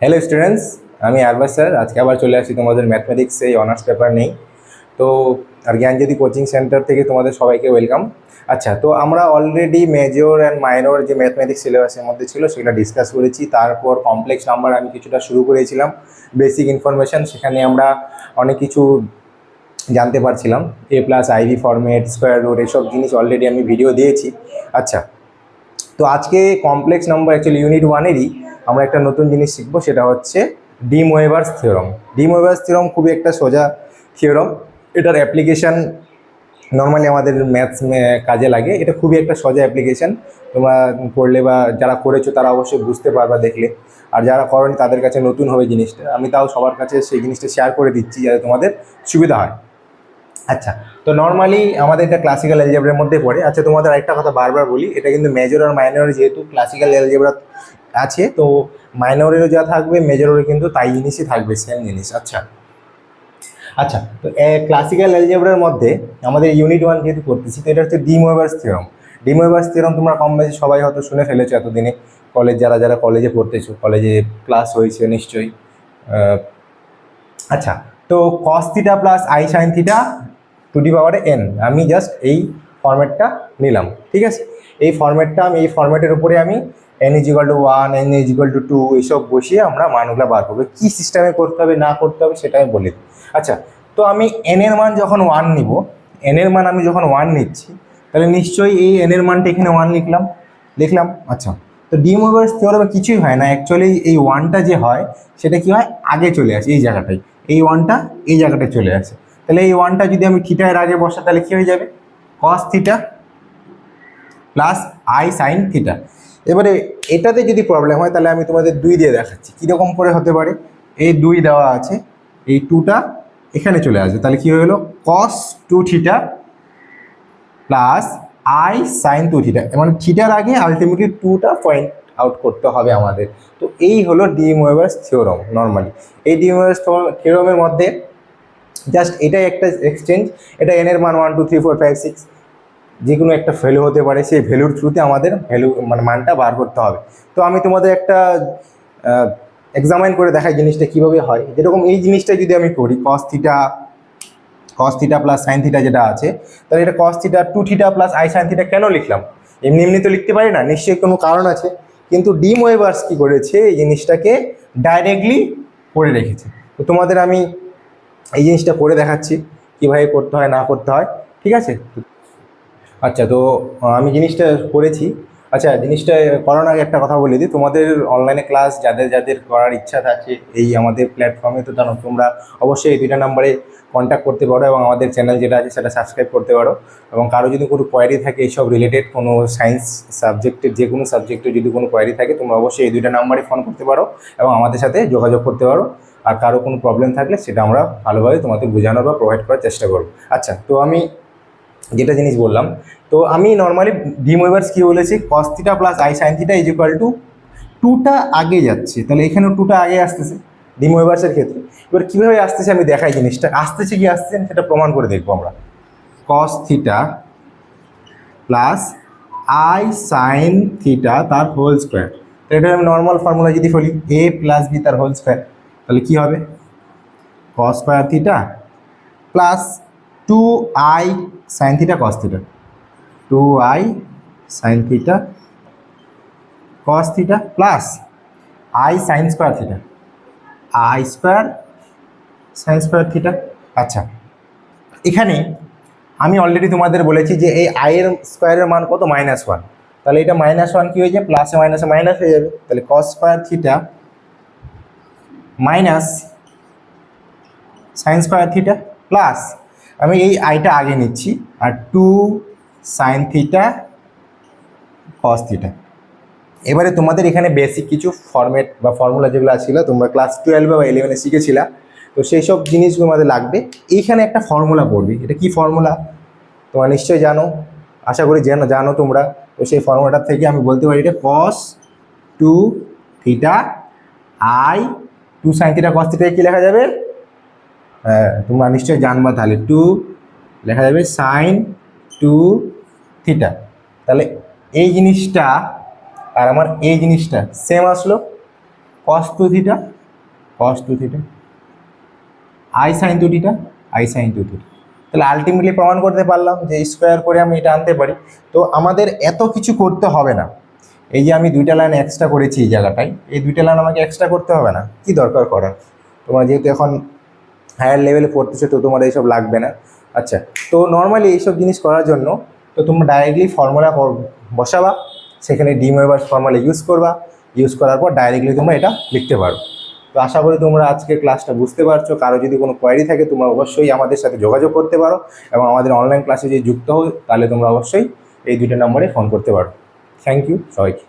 Hello students আমি আরবাস sir. আজকে আবার চলে আসি তোমাদের ম্যাথমেটিক্স এই অনার্স পেপার নেই তো, আর জ্ঞানজ্যোতি কোচিং সেন্টার থেকে তোমাদের সবাইকে ওয়েলকাম আচ্ছা তো আমরা অলরেডি মেজর অ্যান্ড মাইনর যে ম্যাথমেটিক্স সিলেবাসের মধ্যে ছিল সেটা ডিসকাস করেছি। তারপর কমপ্লেক্স নাম্বার আমি কিছুটা শুরু করেছিলাম। বেসিক ইনফরমেশন সেখানে আমরা অনেক কিছু জানতে পারছিলাম। A plus IV format square root এসব জিনিস অলরেডি আমি ভিডিও দিয়েছি। আচ্ছা তো আজকে কমপ্লেক্স নাম্বার অ্যাকচুয়ালি ইউনিট ওয়ানেরই আমরা একটা নতুন জিনিস শিখব, সেটা হচ্ছে De Moivre's theorem. De Moivre's theorem খুবই একটা সোজা থিওরম। এটার অ্যাপ্লিকেশান নর্মালি আমাদের ম্যাথস কাজে লাগে। এটা খুবই একটা সোজা অ্যাপ্লিকেশান। তোমরা পড়লে বা যারা করেছ, তারা অবশ্যই বুঝতে পারবা দেখলে। আর যারা করনি, তাদের কাছে নতুন হবে জিনিসটা। আমি তাও সবার কাছে সেই জিনিসটা শেয়ার করে দিচ্ছি, যাতে তোমাদের সুবিধা হয়। আচ্ছা তো নর্মালি আমাদের এটা ক্লাসিক্যাল অ্যালজেব্রার মধ্যে পড়ে। আচ্ছা তোমাদের একটা কথা বারবার বলি, এটা কিন্তু মেজর আর মাইনর যেহেতু ক্লাসিক্যাল অ্যালজেব্রা আছে, তো মাইনরেরও যা থাকবে মেজরেরও কিন্তু তাই জিনিসই থাকবে সেম জিনিস আচ্ছা। আচ্ছা তো ক্লাসিক্যাল অ্যালজেব্রার মধ্যে আমাদের ইউনিট ওয়ান যেহেতু করতেছি, তো এটা হচ্ছে ডিমোভার্স থিওরম ডিমোভার্স থিওরম তোমরা কম বেশি সবাই হয়তো শুনে ফেলেছো এতদিনে। কলেজ যারা যারা কলেজে পড়তেছো কলেজে ক্লাস হয়েছে নিশ্চয়ই। আচ্ছা তো cos theta plus I sine theta to the পাওয়ারে এন আমি জাস্ট এই ফর্ম্যাটটা নিলাম, ঠিক আছে? এই ফর্ম্যাটটা আমি, এই ফর্ম্যাটের উপরে আমি N is equal to one N is equal to two এইসব বসিয়ে আমরা মানগুলো বার করব। কী সিস্টেমে করতে হবে, না করতে হবে সেটা আমি বলে আচ্ছা তো আমি এন এর মান যখন ওয়ান নিব এন এর মান আমি যখন ওয়ান নিচ্ছি, তাহলে নিশ্চয়ই এই এন এর মানটা এখানে ওয়ান লিখলাম। লিখলাম আচ্ছা। তো ডিম ওভার্স থিওরামে কিছুই হয় না অ্যাকচুয়ালি এই ওয়ানটা যে হয়, সেটা কি হয়? আগে চলে আসে, এই জায়গাটায় এই ওয়ানটা এই জায়গাটায় চলে আসে। তাহলে এই ওয়ানটা যদি আমি থিটার আগে বসা তাহলে কী হয়ে যাবে? Cos theta plus I sine theta এবারে এটাতে যদি প্রবলেম হয়, তাহলে আমি তোমাদের দুই দিয়ে দেখাচ্ছি। কীরকম করে হতে পারে? এই দুই দেওয়া আছে, এই টুটা এখানে চলে আসবে। তাহলে কী গেলো? Cos two theta plus I sine two theta মানে থিটার আগে আলটিমেটলি টুটা পয়েন্ট আউট করতে হবে আমাদের। তো এই হলো ডিম ওয়েভার্স থিওরম নর্মালি এই ডিম ওয়েভার্স থিওরমের মধ্যে জাস্ট এটাই একটা এক্সচেঞ্জ এটা এন এর মান one two three four five six যে কোনো একটা ভ্যালু হতে পারে, সেই ভ্যালুর থ্রুতে আমাদের ভ্যালু মানে মানটা বার করতে হবে। তো আমি তোমাদের একটা এক্সামাইন করে দেখাই জিনিসটা কীভাবে হয়। যেরকম এই জিনিসটা যদি আমি করি cos theta cos theta plus sine theta যেটা আছে, তাহলে এটা cos theta two theta plus I sine theta কেন লিখলাম? এমনি এমনি তো লিখতে পারি না, নিশ্চয়ই কোনো কারণ আছে। কিন্তু ডিম ওয়েভার্স কী করেছে, এই জিনিসটাকে ডাইরেক্টলি করে রেখেছে। তো তোমাদের আমি এই জিনিসটা করে দেখাচ্ছি, কীভাবে করতে হয়, না করতে হয়, ঠিক আছে? আচ্ছা তো আমি জিনিসটা করেছি। আচ্ছা জিনিসটা করার আগে একটা কথা বলে দিই। তোমাদের অনলাইনে ক্লাস যাদের যাদের করার ইচ্ছা থাকে এই আমাদের প্ল্যাটফর্মে তো জানো, তোমরা অবশ্যই এই দুইটা নাম্বারে কন্ট্যাক্ট করতে পারো এবং আমাদের চ্যানেল যেটা আছে, সেটা সাবস্ক্রাইব করতে পারো। এবং কারও যদি কোনো কোয়ারি থাকে এইসব রিলেটেড কোনো সায়েন্স সাবজেক্টের যে কোনো সাবজেক্টের যদি কোনো কোয়ারি থাকে, তোমরা অবশ্যই এই দুইটা নাম্বারে ফোন করতে পারো এবং আমাদের সাথে যোগাযোগ করতে পারো। আর কারও কোনো প্রবলেম থাকলে, সেটা আমরা ভালোভাবে তোমাদের বোঝানোর বা প্রোভাইড করার চেষ্টা করব। আচ্ছা তো আমি যেটা জিনিস বললাম। তো আমি নর্মালি ডিম ওয়েভার্স কী বলেছি? Cos theta plus I sine theta is equal to টুটা আগে যাচ্ছে। তাহলে এখানেও টুটা আগে আসতেছে ডিম ওয়েভার্সের ক্ষেত্রে। এবার কীভাবে আসতেছে আমি দেখাই জিনিসটা। আসতেছে কি আসতেছে সেটা প্রমাণ করে দেখব আমরা। Cos theta plus I sine theta তার হোল স্কোয়ার তো এটা আমি নর্মাল ফর্মুলা যদি বলি এ প্লাস বি তার হোল স্কোয়ার তাহলে কী হবে? Cos square theta plus two I sine theta cos theta two I sine theta cos theta plus I sine square theta I square sine square theta আচ্ছা এখানে আমি already তোমাদের বলেছি যে এই আয়ের স্কোয়ারের মান কত? মাইনাস ওয়ান তাহলে এটা মাইনাস ওয়ান কী হয়ে যায়? প্লাসে মাইনাসে মাইনাস হয়ে যাবে। তাহলে cos square theta minus sine square theta plus আমি এই আইটা আগে নিচ্ছি, আর two sine theta cos theta এবারে তোমাদের এখানে বেসিক কিছু ফর্মেট বা ফর্মুলা যেগুলো ছিল, তোমরা ক্লাস টুয়েলভে বা ইলেভেনে শিখেছিলা, তো সেই সব জিনিসগুলো আমাদের লাগবে। এইখানে একটা ফর্মুলা পড়বি এটা কি ফর্মুলা তোমরা নিশ্চয়ই জানো, আশা করি জানো জানো তোমরা। তো সেই ফর্মুলাটা থেকে আমি বলতে পারি এটা cos two theta I two sine theta cos theta কি লেখা যাবে? তোমরা নিশ্চয়ই জানবা তাহলে। টু, লেখা যাবে সাইন টু থিটা। তাহলে এই জিনিসটা আর আমার এই জিনিসটা সেম আসলো। Cos two theta cos two theta I sine two theta I sine two theta তাহলে আলটিমেটলি প্রমাণ করতে পারলাম যে স্কোয়ার করে আমি এটা আনতে পারি। তো আমাদের এত কিছু করতে হবে না। এই যে আমি দুইটা লাইন এক্সট্রা করেছি এই জায়গাটায়, এই দুইটা লাইন আমাকে এক্সট্রা করতে হবে না। কি দরকার করার? তোমরা যেহেতু এখন হায়ার লেভেলে পড়তেছো তো তোমার এইসব লাগবে না। আচ্ছা তো নর্মালি এইসব জিনিস করার জন্য তো তোমরা ডাইরেক্টলি ফর্মুলা বসাবা, সেখানে ডিম ওয়েবার ফর্মুলা ইউজ করবা ইউজ করার পর ডাইরেক্টলি তোমরা এটা লিখতে পারো। তো আশা করি তোমরা আজকে ক্লাসটা বুঝতে পারছ। কারও যদি কোনো কোয়ারি থাকে, তোমরা অবশ্যই আমাদের সাথে যোগাযোগ করতে পারো এবং আমাদের অনলাইন ক্লাসে যদি যুক্ত হও, তাহলে তোমরা অবশ্যই এই দুইটা নম্বরে ফোন করতে পারো। থ্যাংক ইউ সবাইকে।